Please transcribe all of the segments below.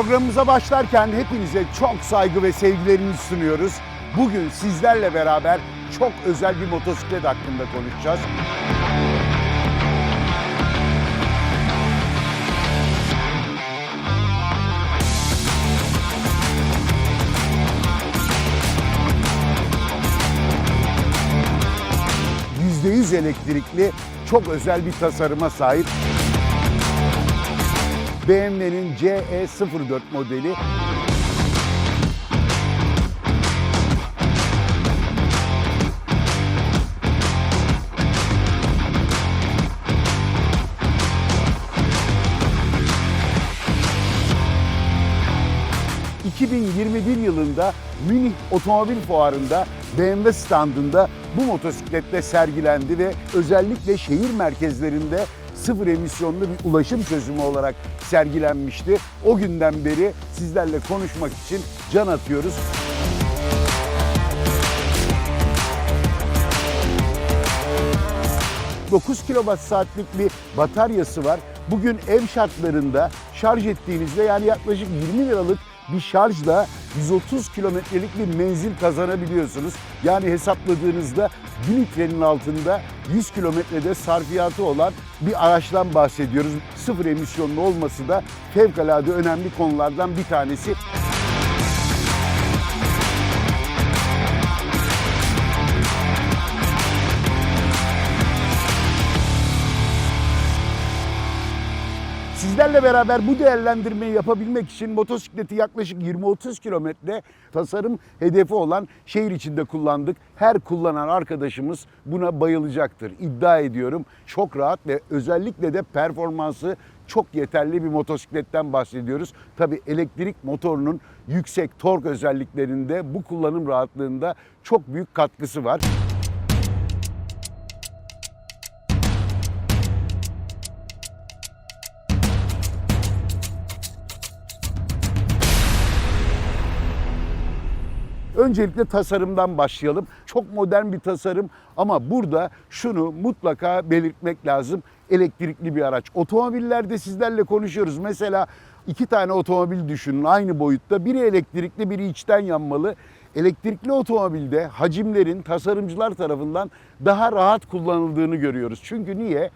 Programımıza başlarken hepinize çok saygı ve sevgilerimizi sunuyoruz. Bugün sizlerle beraber çok özel bir motosiklet hakkında konuşacağız. %100 elektrikli çok özel bir tasarıma sahip BMW'nin CE04 modeli. ...2021 yılında Münih Otomobil Fuarı'nda BMW standında bu motosikletle sergilendi ve özellikle şehir merkezlerinde sıfır emisyonlu bir ulaşım çözümü olarak sergilenmişti. O günden beri sizlerle konuşmak için can atıyoruz. ...9 kilowatt saatlik bir bataryası var. Bugün ev şartlarında şarj ettiğinizde yani yaklaşık 20 liralık bir şarjla 130 kilometrelik bir menzil kazanabiliyorsunuz. Yani hesapladığınızda 1 litrenin altında 100 kilometrede sarfiyatı olan bir araçtan bahsediyoruz. Sıfır emisyonlu olması da fevkalade önemli konulardan bir tanesi. Sizlerle beraber bu değerlendirmeyi yapabilmek için motosikleti yaklaşık 20-30 kilometre tasarım hedefi olan şehir içinde kullandık. Her kullanan arkadaşımız buna bayılacaktır. İddia ediyorum çok rahat ve özellikle de performansı çok yeterli bir motosikletten bahsediyoruz. Tabi elektrik motorunun yüksek tork özelliklerinde bu kullanım rahatlığında çok büyük katkısı var. Öncelikle tasarımdan başlayalım. Çok modern bir tasarım ama burada şunu mutlaka belirtmek lazım. Elektrikli bir araç. Otomobillerde sizlerle konuşuyoruz. Mesela iki tane otomobil düşünün aynı boyutta. Biri elektrikli, biri içten yanmalı. Elektrikli otomobilde hacimlerin tasarımcılar tarafından daha rahat kullanıldığını görüyoruz. Çünkü niye?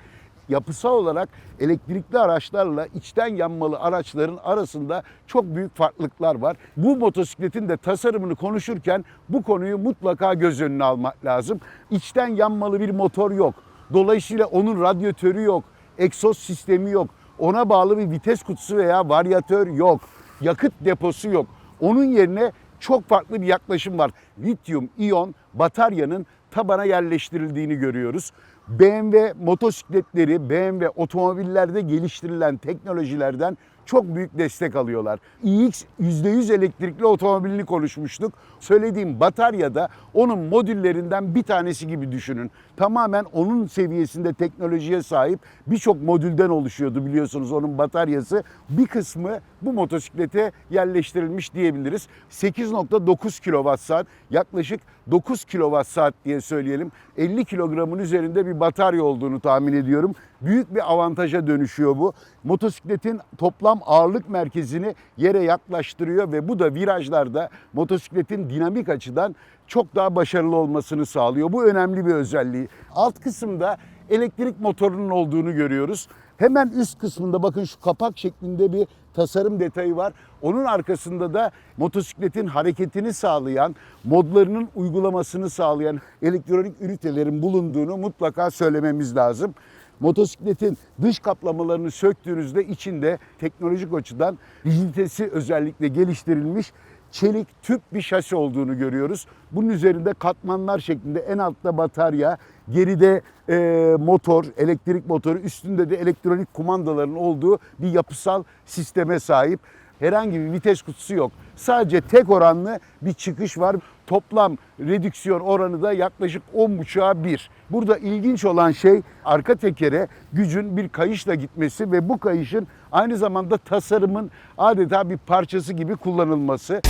Yapısal olarak elektrikli araçlarla içten yanmalı araçların arasında çok büyük farklılıklar var. Bu motosikletin de tasarımını konuşurken bu konuyu mutlaka göz önüne almak lazım. İçten yanmalı bir motor yok. Dolayısıyla onun radyatörü yok, egzoz sistemi yok. Ona bağlı bir vites kutusu veya varyatör yok. Yakıt deposu yok. Onun yerine çok farklı bir yaklaşım var. Lityum iyon bataryanın tabana yerleştirildiğini görüyoruz. BMW motosikletleri, BMW otomobillerde geliştirilen teknolojilerden çok büyük destek alıyorlar. iX %100 elektrikli otomobilini konuşmuştuk. Söylediğim batarya da onun modüllerinden bir tanesi gibi düşünün. Tamamen onun seviyesinde teknolojiye sahip birçok modülden oluşuyordu biliyorsunuz onun bataryası. Bir kısmı bu motosiklete yerleştirilmiş diyebiliriz. 8.9 kWh saat yaklaşık 9 kWh saat diye söyleyelim. 50 kilogramın üzerinde bir batarya olduğunu tahmin ediyorum. Büyük bir avantaja dönüşüyor bu. Motosikletin toplam ağırlık merkezini yere yaklaştırıyor ve bu da virajlarda motosikletin dinamik açıdan çok daha başarılı olmasını sağlıyor. Bu önemli bir özelliği. Alt kısımda elektrik motorunun olduğunu görüyoruz. Hemen üst kısmında bakın şu kapak şeklinde bir tasarım detayı var. Onun arkasında da motosikletin hareketini sağlayan, modlarının uygulamasını sağlayan elektronik ünitelerin bulunduğunu mutlaka söylememiz lazım. Motosikletin dış kaplamalarını söktüğünüzde içinde teknolojik açıdan rigiditesi özellikle geliştirilmiş çelik tüp bir şasi olduğunu görüyoruz. Bunun üzerinde katmanlar şeklinde en altta batarya, geride e, motor, elektrik motoru, üstünde de elektronik kumandaların olduğu bir yapısal sisteme sahip. Herhangi bir vites kutusu yok. Sadece tek oranlı bir çıkış var. Toplam redüksiyon oranı da yaklaşık 10.5'a 1. Burada ilginç olan şey arka tekere gücün bir kayışla gitmesi ve bu kayışın aynı zamanda tasarımın adeta bir parçası gibi kullanılması.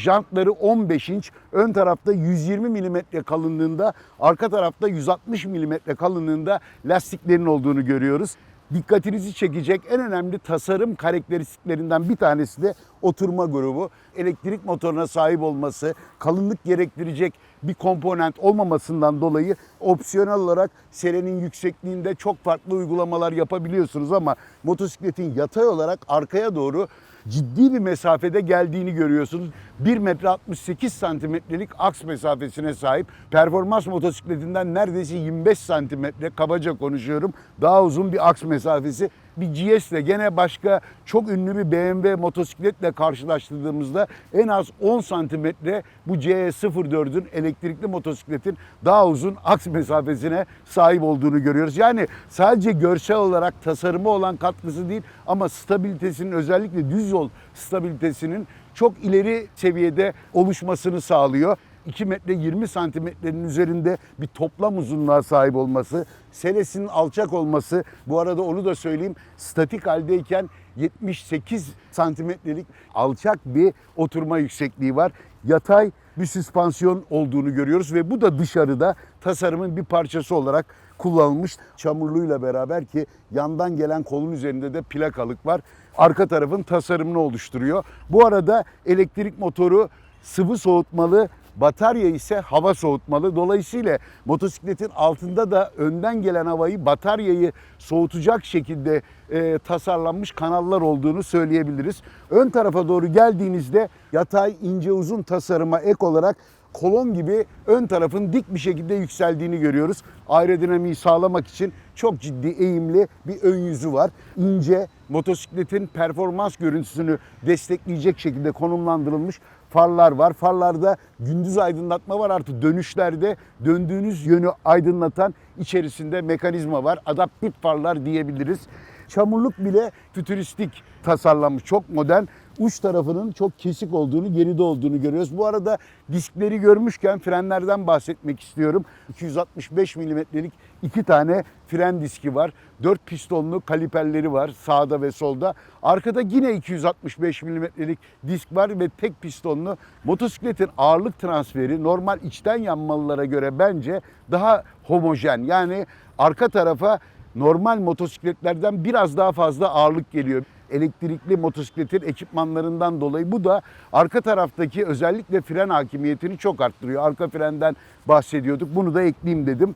Jantları 15 inç, ön tarafta 120 mm kalınlığında, arka tarafta 160 mm kalınlığında lastiklerin olduğunu görüyoruz. Dikkatinizi çekecek en önemli tasarım karakteristiklerinden bir tanesi de oturma grubu. Elektrik motoruna sahip olması, kalınlık gerektirecek bir komponent olmamasından dolayı opsiyonel olarak serenin yüksekliğinde çok farklı uygulamalar yapabiliyorsunuz ama motosikletin yatay olarak arkaya doğru ciddi bir mesafede geldiğini görüyorsunuz. 1 metre 68 santimetrelik aks mesafesine sahip. Performans motosikletinden neredeyse 25 santimetre kabaca konuşuyorum. Daha uzun bir aks mesafesi. Bir GS ile gene başka çok ünlü bir BMW motosikletle karşılaştırdığımızda en az 10 santimetre bu CE04'ün elektrikli motosikletin daha uzun aks mesafesine sahip olduğunu görüyoruz. Yani sadece görsel olarak tasarımı olan katkısı değil ama stabilitesinin özellikle düz yol stabilitesinin çok ileri seviyede oluşmasını sağlıyor. 2 metre 20 santimetrenin üzerinde bir toplam uzunluğa sahip olması, seresinin alçak olması, bu arada onu da söyleyeyim, statik haldeyken 78 santimetrelik alçak bir oturma yüksekliği var. Yatay bir süspansiyon olduğunu görüyoruz ve bu da dışarıda tasarımın bir parçası olarak kullanılmış çamurluğuyla beraber ki yandan gelen kolun üzerinde de plakalık var. Arka tarafın tasarımını oluşturuyor. Bu arada elektrik motoru sıvı soğutmalı, batarya ise hava soğutmalı. Dolayısıyla motosikletin altında da önden gelen havayı bataryayı soğutacak şekilde e, tasarlanmış kanallar olduğunu söyleyebiliriz. Ön tarafa doğru geldiğinizde yatay ince uzun tasarıma ek olarak kolon gibi ön tarafın dik bir şekilde yükseldiğini görüyoruz. Aerodinamiği sağlamak için çok ciddi eğimli bir ön yüzü var. İnce motosikletin performans görüntüsünü destekleyecek şekilde konumlandırılmış farlar var. Farlarda gündüz aydınlatma var artı dönüşlerde döndüğünüz yönü aydınlatan içerisinde mekanizma var. Adaptif farlar diyebiliriz. Çamurluk bile fütüristik tasarlanmış, çok modern. Uç tarafının çok kesik olduğunu, geride olduğunu görüyoruz. Bu arada diskleri görmüşken frenlerden bahsetmek istiyorum. 265 milimetrelik iki tane fren diski var. 4 pistonlu kaliperleri var sağda ve solda. Arkada yine 265 milimetrelik disk var ve tek pistonlu. Motosikletin ağırlık transferi normal içten yanmalılara göre bence daha homojen. Yani arka tarafa normal motosikletlerden biraz daha fazla ağırlık geliyor. Elektrikli motosikletin ekipmanlarından dolayı bu da arka taraftaki özellikle fren hakimiyetini çok arttırıyor. Arka frenden bahsediyorduk. Bunu da ekleyeyim dedim.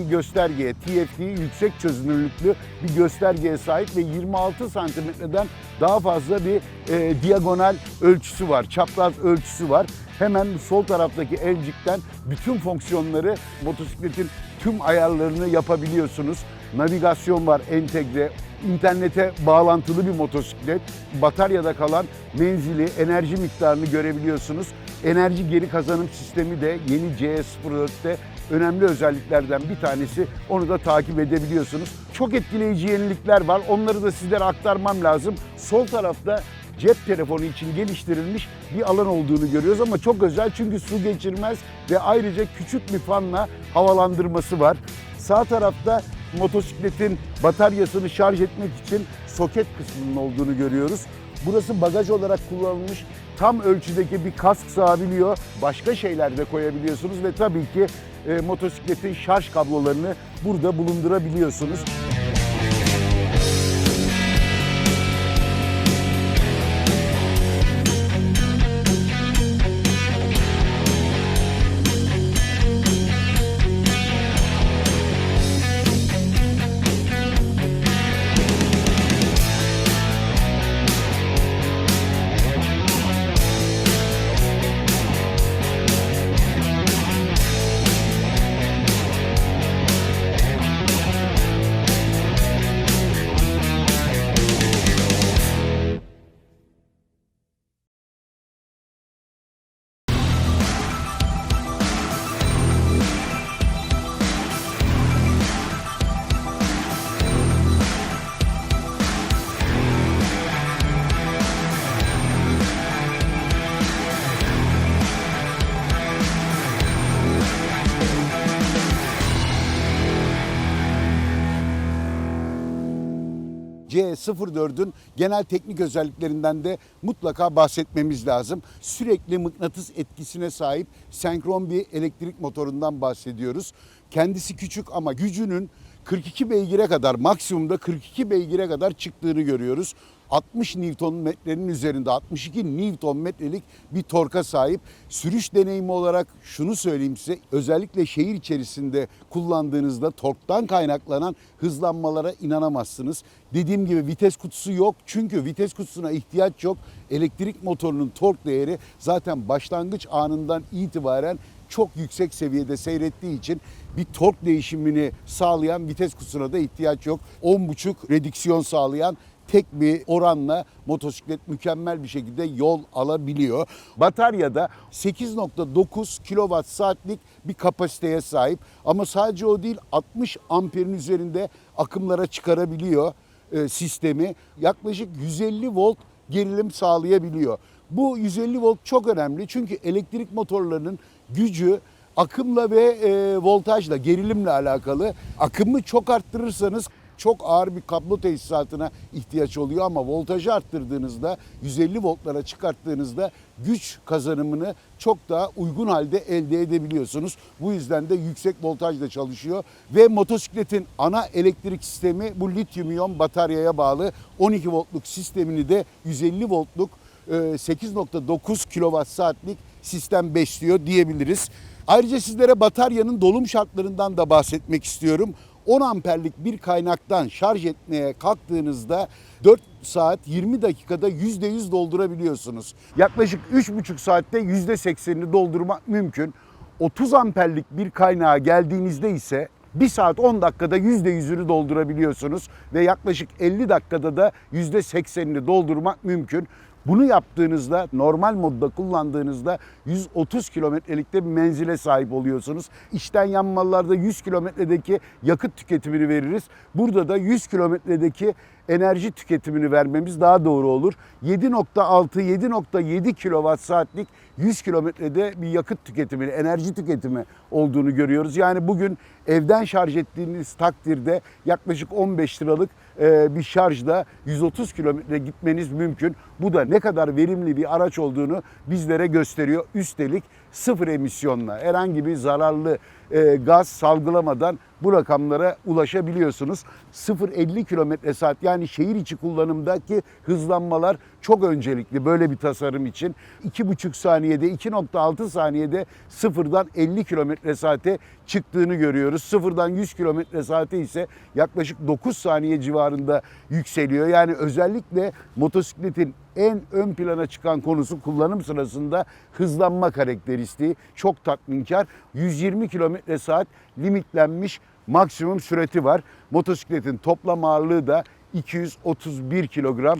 Bir göstergeye, TFT yüksek çözünürlüklü bir göstergeye sahip ve 26 santimetreden daha fazla bir e, diagonal ölçüsü var, çapraz ölçüsü var. Hemen sol taraftaki elcikten bütün fonksiyonları motosikletin tüm ayarlarını yapabiliyorsunuz. Navigasyon var entegre, internete bağlantılı bir motosiklet. Bataryada kalan menzili, enerji miktarını görebiliyorsunuz. Enerji geri kazanım sistemi de yeni CS04'te önemli özelliklerden bir tanesi. Onu da takip edebiliyorsunuz. Çok etkileyici yenilikler var. Onları da sizlere aktarmam lazım. Sol tarafta cep telefonu için geliştirilmiş bir alan olduğunu görüyoruz ama çok özel çünkü su geçirmez ve ayrıca küçük bir fanla havalandırması var. Sağ tarafta motosikletin bataryasını şarj etmek için soket kısmının olduğunu görüyoruz. Burası bagaj olarak kullanılmış tam ölçüdeki bir kask sığabiliyor. Başka şeyler de koyabiliyorsunuz ve tabii ki e, motosikletin şarj kablolarını burada bulundurabiliyorsunuz. C04'ün genel teknik özelliklerinden de mutlaka bahsetmemiz lazım. Sürekli mıknatıs etkisine sahip senkron bir elektrik motorundan bahsediyoruz. Kendisi küçük ama gücünün 42 beygire kadar maksimumda 42 beygire kadar çıktığını görüyoruz. 60 Newton metrenin üzerinde 62 Newton metrelik bir torka sahip. Sürüş deneyimi olarak şunu söyleyeyim size özellikle şehir içerisinde kullandığınızda torktan kaynaklanan hızlanmalara inanamazsınız. Dediğim gibi vites kutusu yok çünkü vites kutusuna ihtiyaç yok. Elektrik motorunun tork değeri zaten başlangıç anından itibaren çok yüksek seviyede seyrettiği için bir tork değişimini sağlayan vites kutusuna da ihtiyaç yok. 10.5 redüksiyon sağlayan tek bir oranla motosiklet mükemmel bir şekilde yol alabiliyor. Bataryada 8.9 kWh saatlik bir kapasiteye sahip ama sadece o değil 60 amperin üzerinde akımlara çıkarabiliyor e, sistemi. Yaklaşık 150 volt gerilim sağlayabiliyor. Bu 150 volt çok önemli çünkü elektrik motorlarının gücü akımla ve e, voltajla, gerilimle alakalı. Akımı çok arttırırsanız çok ağır bir kablo tesisatına ihtiyaç oluyor ama voltajı arttırdığınızda 150 voltlara çıkarttığınızda güç kazanımını çok daha uygun halde elde edebiliyorsunuz. Bu yüzden de yüksek voltajla çalışıyor ve motosikletin ana elektrik sistemi bu lityum iyon bataryaya bağlı 12 voltluk sistemini de 150 voltluk 8.9 kWh saatlik sistem besliyor diyebiliriz. Ayrıca sizlere bataryanın dolum şartlarından da bahsetmek istiyorum. 10 amperlik bir kaynaktan şarj etmeye kalktığınızda 4 saat 20 dakikada %100 doldurabiliyorsunuz. Yaklaşık 3,5 saatte %80'ini doldurmak mümkün. 30 amperlik bir kaynağa geldiğinizde ise 1 saat 10 dakikada %100'ünü doldurabiliyorsunuz ve yaklaşık 50 dakikada da %80'ini doldurmak mümkün. Bunu yaptığınızda normal modda kullandığınızda 130 kilometrelikte bir menzile sahip oluyorsunuz. İçten yanmalarda 100 kilometredeki yakıt tüketimini veririz. Burada da 100 kilometredeki enerji tüketimini vermemiz daha doğru olur. 7.6-7.7 kilowatt saatlik 100 kilometrede bir yakıt tüketimi, enerji tüketimi olduğunu görüyoruz. Yani bugün evden şarj ettiğiniz takdirde yaklaşık 15 liralık e, bir şarjda 130 kilometre gitmeniz mümkün. Bu da ne kadar verimli bir araç olduğunu bizlere gösteriyor. Üstelik sıfır emisyonla herhangi bir zararlı e, gaz salgılamadan bu rakamlara ulaşabiliyorsunuz. 0-50 kilometre saat yani şehir içi kullanımdaki hızlanmalar çok öncelikli böyle bir tasarım için. 2,5 saniyede 2.6 saniyede sıfırdan 50 kilometre saate çıktığını görüyoruz. Sıfırdan 100 kilometre saate ise yaklaşık 9 saniye civarında yükseliyor. Yani özellikle motosikletin en ön plana çıkan konusu kullanım sırasında hızlanma karakteristiği çok tatminkar. 120 kilometre saat limitlenmiş maksimum süreti var. Motosikletin toplam ağırlığı da 231 kilogram.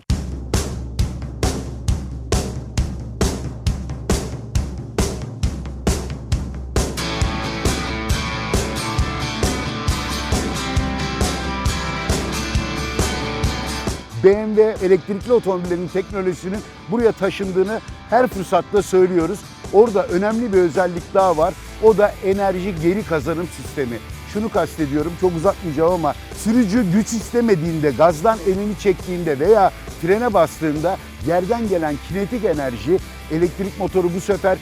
BMW elektrikli otomobillerin teknolojisinin buraya taşındığını her fırsatta söylüyoruz. Orada önemli bir özellik daha var. O da enerji geri kazanım sistemi. Şunu kastediyorum, çok uzatmayacağım ama sürücü güç istemediğinde, gazdan elini çektiğinde veya frene bastığında yerden gelen kinetik enerji elektrik motoru bu sefer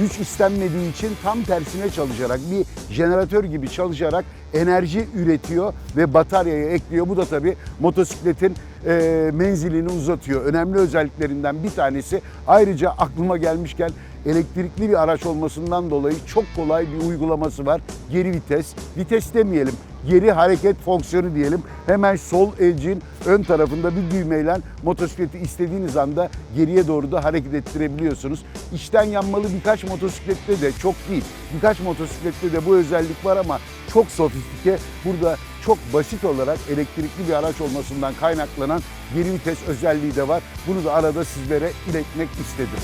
güç istenmediği için tam tersine çalışarak bir jeneratör gibi çalışarak enerji üretiyor ve bataryaya ekliyor. Bu da tabii motosikletin e, menzilini uzatıyor. Önemli özelliklerinden bir tanesi. Ayrıca aklıma gelmişken elektrikli bir araç olmasından dolayı çok kolay bir uygulaması var. Geri vites, vites demeyelim, geri hareket fonksiyonu diyelim. Hemen sol elcin ön tarafında bir düğmeyle motosikleti istediğiniz anda geriye doğru da hareket ettirebiliyorsunuz. İçten yanmalı birkaç motosiklette de çok değil. Birkaç motosiklette de bu özellik var ama çok sofistike. Burada çok basit olarak elektrikli bir araç olmasından kaynaklanan geri vites özelliği de var. Bunu da arada sizlere iletmek istedim.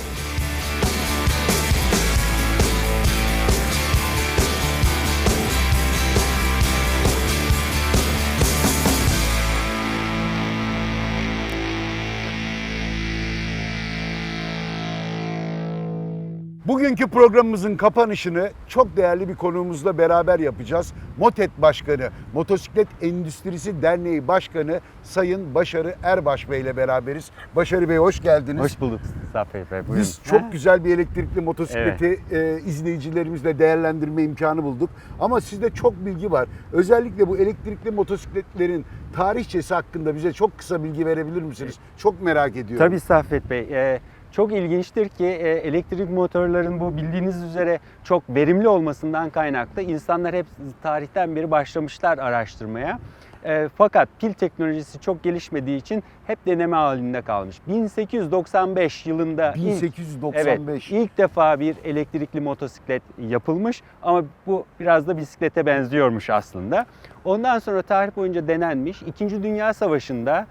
Bugünkü programımızın kapanışını çok değerli bir konuğumuzla beraber yapacağız. Motet Başkanı, Motosiklet Endüstrisi Derneği Başkanı Sayın Başarı Erbaş Bey ile beraberiz. Başarı Bey hoş geldiniz. Hoş bulduk Zafer Bey. Buyurun. Biz çok güzel bir elektrikli motosikleti e, izleyicilerimizle değerlendirme imkanı bulduk. Ama sizde çok bilgi var. Özellikle bu elektrikli motosikletlerin tarihçesi hakkında bize çok kısa bilgi verebilir misiniz? Çok merak ediyorum. Tabii Saffet Bey. e, çok ilginçtir ki e, elektrik motorların bu bildiğiniz üzere çok verimli olmasından kaynaklı insanlar hep tarihten beri başlamışlar araştırmaya. E, fakat pil teknolojisi çok gelişmediği için hep deneme halinde kalmış. 1895 yılında ilk 1895. Evet, ilk defa bir elektrikli motosiklet yapılmış ama bu biraz da bisiklete benziyormuş aslında. Ondan sonra tarih boyunca denenmiş. İkinci Dünya Savaşı'nda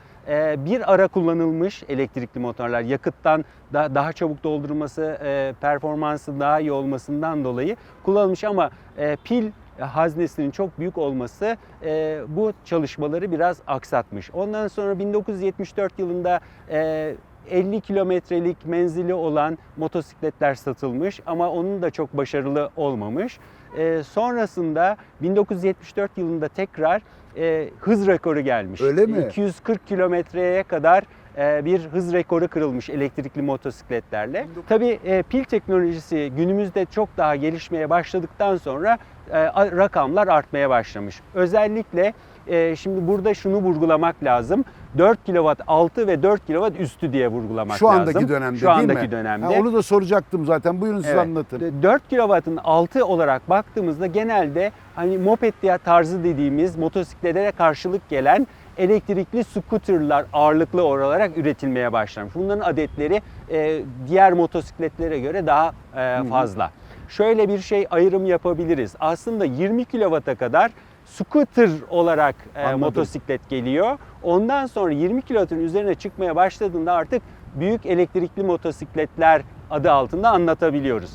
bir ara kullanılmış elektrikli motorlar yakıttan da, daha çabuk doldurulması, e, performansı daha iyi olmasından dolayı kullanılmış ama e, pil haznesinin çok büyük olması e, bu çalışmaları biraz aksatmış. Ondan sonra 1974 yılında e, 50 kilometrelik menzili olan motosikletler satılmış ama onun da çok başarılı olmamış. Sonrasında 1974 yılında tekrar e, hız rekoru gelmiş. Öyle mi? 240 kilometreye kadar e, bir hız rekoru kırılmış elektrikli motosikletlerle. Tabii e, pil teknolojisi günümüzde çok daha gelişmeye başladıktan sonra e, rakamlar artmaya başlamış. Özellikle e, şimdi burada şunu vurgulamak lazım. 4 kW altı ve 4 kW üstü diye vurgulamak Şu andaki lazım. dönemde Şu değil andaki mi? dönemde. Ha, onu da soracaktım zaten. Buyurun siz Evet. anlatın. 4 kW'ın altı olarak baktığımızda genelde hani moped diye tarzı dediğimiz motosikletlere karşılık gelen elektrikli scooterlar ağırlıklı olarak üretilmeye başlamış. Bunların adetleri e, diğer motosikletlere göre daha e, fazla. Şöyle bir şey ayrım yapabiliriz. Aslında 20 kW'a kadar scooter olarak e, motosiklet geliyor. Ondan sonra 20 kW'ın üzerine çıkmaya başladığında artık büyük elektrikli motosikletler adı altında anlatabiliyoruz.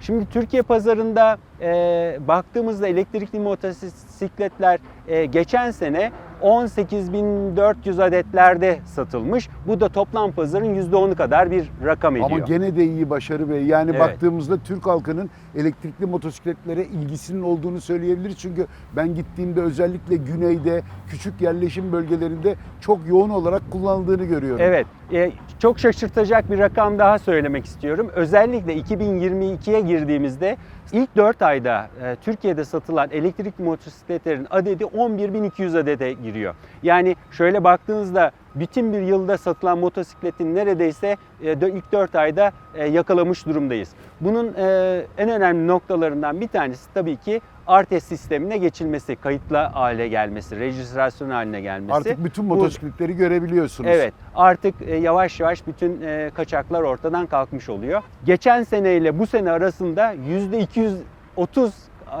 Şimdi Türkiye pazarında e, baktığımızda elektrikli motosikletler e, geçen sene 18.400 adetlerde satılmış. Bu da toplam pazarın %10'u kadar bir rakam ediyor. Ama gene de iyi Başarı Bey. Yani Evet. baktığımızda Türk halkının elektrikli motosikletlere ilgisinin olduğunu söyleyebiliriz. Çünkü ben gittiğimde özellikle güneyde, küçük yerleşim bölgelerinde çok yoğun olarak kullanıldığını görüyorum. Evet, e, çok şaşırtacak bir rakam daha söylemek istiyorum. Özellikle 2022'ye girdiğimizde ilk 4 ayda e, Türkiye'de satılan elektrikli motosikletlerin adedi 11.200 adete giriyor. Yani şöyle baktığınızda bütün bir yılda satılan motosikletin neredeyse e, ilk 4 ayda e, yakalamış durumdayız. Bunun e, en önemli noktalarından bir tanesi tabii ki ARTES sistemine geçilmesi, kayıtlı hale gelmesi, rejistrasyon haline gelmesi. Artık bütün Bu- motosikletleri görebiliyorsunuz. Evet artık e, yavaş yavaş bütün e, kaçaklar ortadan kalkmış oluyor. Geçen seneyle bu sene arasında %230 e,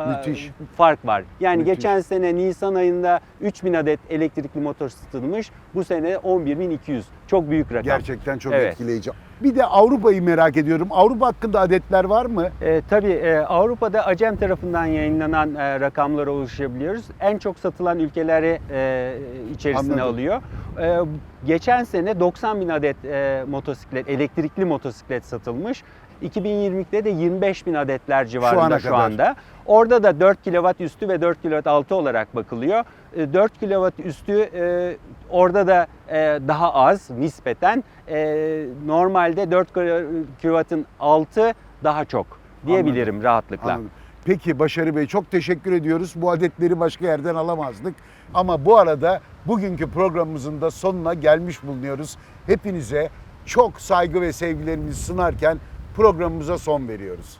Müthiş. fark var. Yani Müthiş. geçen sene Nisan ayında 3000 adet elektrikli motor satılmış. Bu sene 11.200. Çok büyük rakam. Gerçekten çok Evet. etkileyici. Bir de Avrupa'yı merak ediyorum. Avrupa hakkında adetler var mı? E, tabii e, Avrupa'da Acem tarafından yayınlanan e, rakamlara ulaşabiliyoruz. En çok satılan ülkeleri e, içerisine Anladım. alıyor. E, geçen sene 90 bin adet e, motosiklet, elektrikli motosiklet satılmış. 2020'de de 25 bin adetler civarında ana şu, kadar. anda. Orada da 4 kW üstü ve 4 kW altı olarak bakılıyor. E, 4 kW üstü e, orada da e, daha az nispeten. E, normalde 4 kW'ın altı daha çok diyebilirim rahatlıkla. Anladım. Peki Başarı Bey çok teşekkür ediyoruz. Bu adetleri başka yerden alamazdık. Ama bu arada bugünkü programımızın da sonuna gelmiş bulunuyoruz. Hepinize çok saygı ve sevgilerimizi sunarken programımıza son veriyoruz.